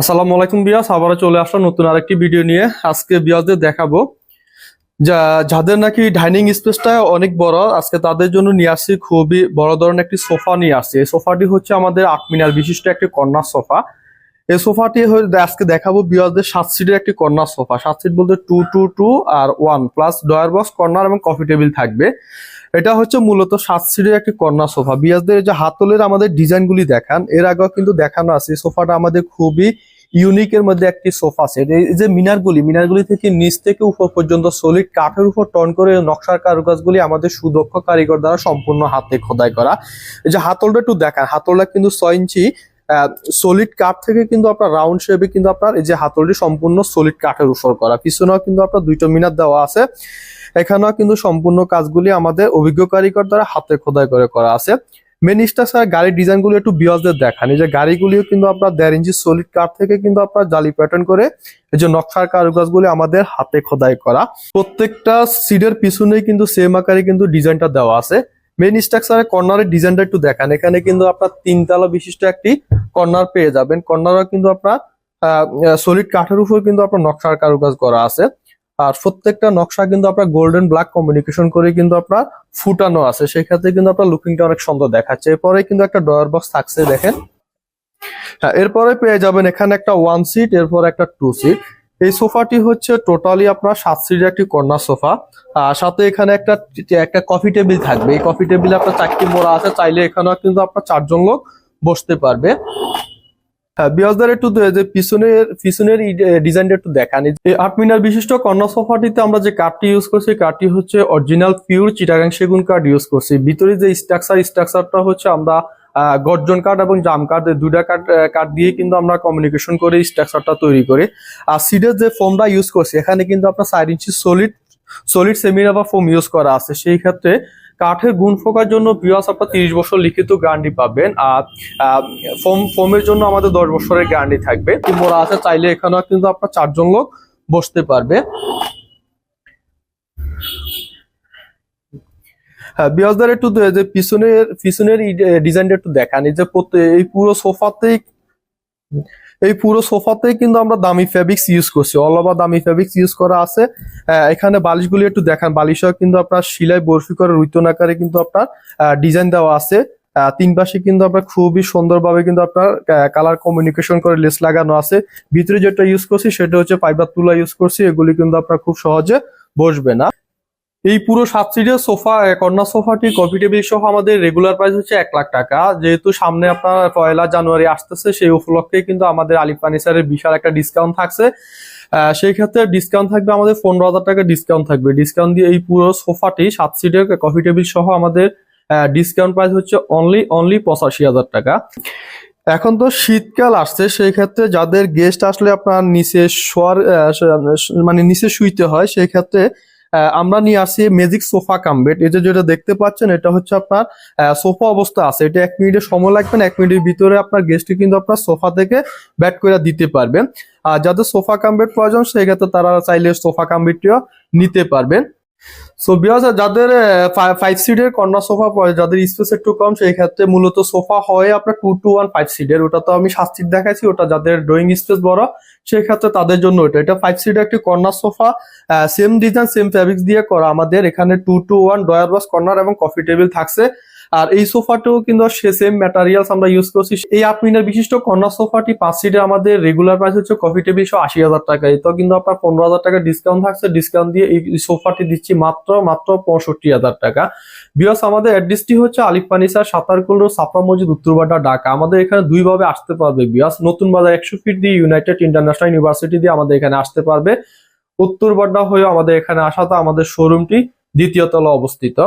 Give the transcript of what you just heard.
আসসালামু আলাইকুম বিয়াস, আবারও চলে আসলাম নতুন আরেকটি ভিডিও নিয়ে। আজকে বিয়াসদের দেখাবো। যা, যাদের নাকি ডাইনিং স্পেসটা অনেক বড়, আজকে তাদের জন্য নিয়ে আসছি খুবই বড় ধরনের একটি সোফা নিয়ে আসছি। এই সোফাটি হচ্ছে আমাদের আট মিনার বিশিষ্ট একটি কর্নার সোফা। এই সোফাটি আজকে দেখাবো বিয়াসদের সাত সিটের একটি কর্নার সোফা। সাত সিট বলতে টু টু টু আর one plus drawer box corner এবং কফি টেবিল থাকবে। এটা হচ্ছে মূলত সাত সিটের একটি কর্নার সোফা। বিয়াসদের যে হাতলের আমাদের ডিজাইনগুলি দেখান, এর আগেও কিন্তু দেখানো আছে। সোফাটা আমাদের খুবই ইউনিকের মধ্যে একটি সোফা সেট। এই যে মিনারগুলি মিনারগুলি থেকে নিচ থেকে উপর পর্যন্ত সলিড কাঠের উপর টন করে নকশার কারুকাজগুলি আমাদের সুদক্ষ কারিগর দ্বারা সম্পূর্ণ হাতে খোদাই করা। এই যে হাতলটা একটু দেখান, হাতলটা কিন্তু ছয় ইঞ্চি সলিড কাঠ থেকে কিন্তু আপনার রাউন্ড শেপে কিন্তু আপনার এই যে হাতলটি সম্পূর্ণ সলিড কাঠের উপর করা। পিছনেও কিন্তু আপনার দুইটা মিনার দেওয়া আছে। এখানেও কিন্তু সম্পূর্ণ কাজগুলি আমাদের অভিজ্ঞ কারিগর দ্বারা হাতে খোদাই করে করা আছে। মেন স্ট্রাকচার গাড়ির ডিজাইনগুলো একটু বিয়সদের দেখান। এই যে গাড়িগুলিও কিন্তু আপনার দেড় ইঞ্চি সলিড কাঠ থেকে কিন্তু আপনার জালি প্যাটার্ন করে এই যে নকশার কারুকাজগুলি আমাদের হাতে খোদাই করা। প্রত্যেকটা সিডের পিছনেই কিন্তু সেম আকারে কিন্তু ডিজাইনটা দেওয়া আছে। মেন স্ট্রাকচারের কর্নারের ডিজাইনটা একটু দেখান। এখানে কিন্তু আপনার তিনতলা বিশিষ্ট একটি কর্নার পেয়ে যাবেন। কর্নারও কিন্তু আপনার সলিড কাঠের উপর কিন্তু আপনার নকশার কারুকাজ করা আছে। আর প্রত্যেকটা নকশা কিন্তু আপনার গোল্ডেন ব্ল্যাক কমিউনিকেশন করে কিন্তু আপনার ফুটানো আছে। সেক্ষেত্রে কিন্তু আপনার লুকিংটা অনেক সুন্দর দেখাচ্ছে। এরপরে কিন্তু একটা ডয়ার বক্স থাকছে, দেখেন। হ্যাঁ এরপরে পেয়ে যাবেন এখানে একটা ওয়ান সিট এরপর একটা টু সিট এই সোফাটি হচ্ছে টোটালি আপনার সাত সিটের একটি কর্নার সোফা। আর সাথে এখানে একটা একটা কফি টেবিল থাকবে। এই কফি টেবিলে আপনার চারটি মোড়া আছে। চাইলে এখানেও কিন্তু আপনার চারজন লোক বসতে পারবে। হ্যাঁ পিছনের পিছনের ডিজাইনটা একটু দেখান। আট বিশিষ্ট আমরা যে ইউজ করছি কাঠটি হচ্ছে অরিজিনাল চিটাগাং সেগুন কাঠ করছি। ভিতরে যে স্ট্রাকচার হচ্ছে আমরা গর্জন কাঠ এবং জাম কাঠ দুইটা কাঠ কাঠ দিয়ে কিন্তু আমরা কমিউনিকেশন করে স্ট্রাকচারটা তৈরি করি। আর সিডের যে ফোমটা ইউজ করছি, এখানে কিন্তু আপনার চার inch solid solid semi rubber foam use করা আছে। সেই ক্ষেত্রে কাঠের গুণ ফোকার জন্য বিয়াস আপনার তিরিশ বছর লিখিত গ্যারান্টি পাবেন। আর ফোম ফোমের জন্য আমাদের দশ বছরের গ্যারান্টি থাকবে। মোড়া আছে, চাইলে এখানেও কিন্তু আপনার চারজন লোক বসতে পারবে। হ্যাঁ বিয়াসদার একটু যে পিছনের পিছনের ডিজাইনটা একটু দেখান। যে এই পুরো সোফাতেই এই পুরো সোফাতেই কিন্তু আমরা দামি ফেব্রিক্স ইউজ করছি। অল ওভার দামি ফেব্রিক্স ইউজ করা আছে। এখানে বালিশগুলি একটু দেখান। বালিশও কিন্তু আপনার শিলায় বরফি করে রুইতন আকারে কিন্তু আপনার ডিজাইন দেওয়া আছে। তিন পাশে কিন্তু আপনার খুবই সুন্দরভাবে কিন্তু আপনার কালার কমিউনিকেশন করে লেস লাগানো আছে। ভিতরে যেটা ইউজ করছি সেটা হচ্ছে পাইবার তুলা ইউজ করছি। এগুলি কিন্তু আপনার খুব সহজে বসবে না। এই পুরো সাত সিটের সোফা কর্নার সোফাটি কফি টেবিল সহ আমাদের রেগুলার প্রাইস হচ্ছে এক লাখ টাকা। যেহেতু সামনে আপনার পয়লা জানুয়ারি আসতেছে, সেই উপলক্ষে কিন্তু আমাদের আলিফ ফার্নিচারের বিশাল একটা ডিসকাউন্ট থাকছে। সেই ক্ষেত্রে ডিসকাউন্ট থাকবে আমাদের পনেরো হাজার টাকা ডিসকাউন্ট থাকবে। ডিসকাউন্ট দিয়ে এই পুরো সোফাটি সাত সিটের কফি টেবিল সহ আমাদের ডিসকাউন্ট প্রাইস হচ্ছে অনলি অনলি পঁচাশি হাজার টাকা। এখন তো শীতকাল আসছে, সেই ক্ষেত্রে যাদের গেস্ট আসলে আপনার নিচে শোয়ার মানে নিচে শুইতে হয়, সেই ক্ষেত্রে আমরা নিয়ে আসি ম্যাজিক সোফা কাম বেড এই যে যেটা দেখতে পাচ্ছেন, এটা হচ্ছে আপনার সোফা অবস্থা আছে। এটা এক মিনিটের সময় লাগবে এক মিনিটের ভিতরে আপনার গেস্টকে কিন্তু আপনার সোফা থেকে ব্যাট করে দিতে পারবেন। আর যাদের সোফা কাম বেড প্রয়োজন, সেক্ষেত্রে তারা চাইলে সোফা কাম বেডটিও নিতে পারবেন। সো বিয়াস যাদের ফাইভ সিটের কর্নার সোফা যাদের স্পেস একটু কম, সেই ক্ষেত্রে মূলত সোফা হয় আপনার টু টু ওয়ান ফাইভ সিটের ওটা তো আমি সাত সিট দেখাইছি, ওটা যাদের ড্রয়িং স্পেস বড়, সেই ক্ষেত্রে তাদের জন্য ওটা এটা ফাইভ সিটের একটি corner sofa same design same fabrics দিয়ে করা। আমাদের এখানে two two one drawer box corner এবং কফি টেবিল থাকছে। আর এই সোফাটাও কিন্তু সেম ম্যাটারিয়ালস আমরা ইউজ করছি। এই আট মিনার বিশিষ্ট কর্নার সোফাটি পাঁচ সিটে আমাদের রেগুলার প্রাইস হচ্ছে কফি টেবিল আশি হাজার টাকা। তো কিন্তু আপনার পনেরো হাজার টাকা ডিসকাউন্ট থাকছে। ডিসকাউন্ট দিয়ে এই সোফাটি দিচ্ছি মাত্র মাত্র পঁয়ষট্টি হাজার টাকা। বিকজ আমাদের অ্যাড্রেসটি হচ্ছে আলিফ ফার্নিচার সাতারকুল রোড সাপড়া মসজিদ, উত্তরবাড্ডা, ঢাকা। আমাদের এখানে দুইভাবে আসতে পারবে বিকজ নতুন বাজার একশো ফিট দিয়ে ইউনাইটেড ইন্টারন্যাশনাল ইউনিভার্সিটি দিয়ে আমাদের এখানে আসতে পারবে। উত্তরবাড্ডা হয়ে আমাদের এখানে আসা তো আমাদের শোরুমটি দ্বিতীয় তলা অবস্থিত।